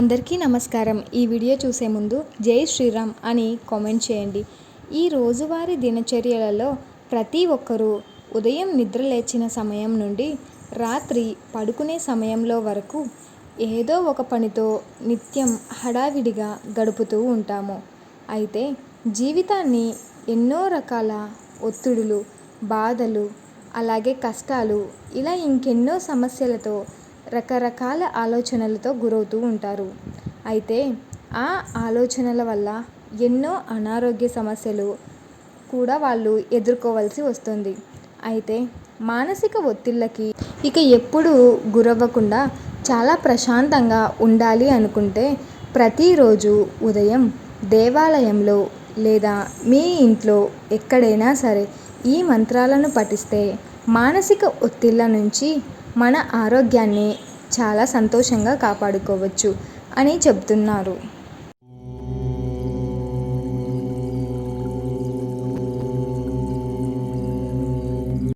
అందరికీ నమస్కారం. ఈ వీడియో చూసే ముందు జై శ్రీరామ్ అని కామెంట్ చేయండి. ఈ రోజువారీ దినచర్యలలో ప్రతి ఒక్కరూ ఉదయం నిద్ర లేచిన సమయం నుండి రాత్రి పడుకునే సమయంలో వరకు ఏదో ఒక పనితో నిత్యం హడావిడిగా గడుపుతూ ఉంటాము. అయితే జీవితాన్ని ఎన్నో రకాల ఒత్తిడులు బాధలు అలాగే కష్టాలు ఇలా ఇంకెన్నో సమస్యలతో రకరకాల ఆలోచనలతో గురవుతూ ఉంటారు. అయితే ఆ ఆలోచనల వల్ల ఎన్నో అనారోగ్య సమస్యలు కూడా వాళ్ళు ఎదుర్కోవాల్సి వస్తుంది. అయితే మానసిక ఒత్తిళ్ళకి ఇక ఎప్పుడూ గురవ్వకుండా చాలా ప్రశాంతంగా ఉండాలి అనుకుంటే ప్రతిరోజు ఉదయం దేవాలయంలో లేదా మీ ఇంట్లో ఎక్కడైనా సరే ఈ మంత్రాలను పఠిస్తే మానసిక ఒత్తిళ్ళ నుంచి మన ఆరోగ్యాన్ని చాలా సంతోషంగా కాపాడుకోవచ్చు అని చెబుతున్నారు.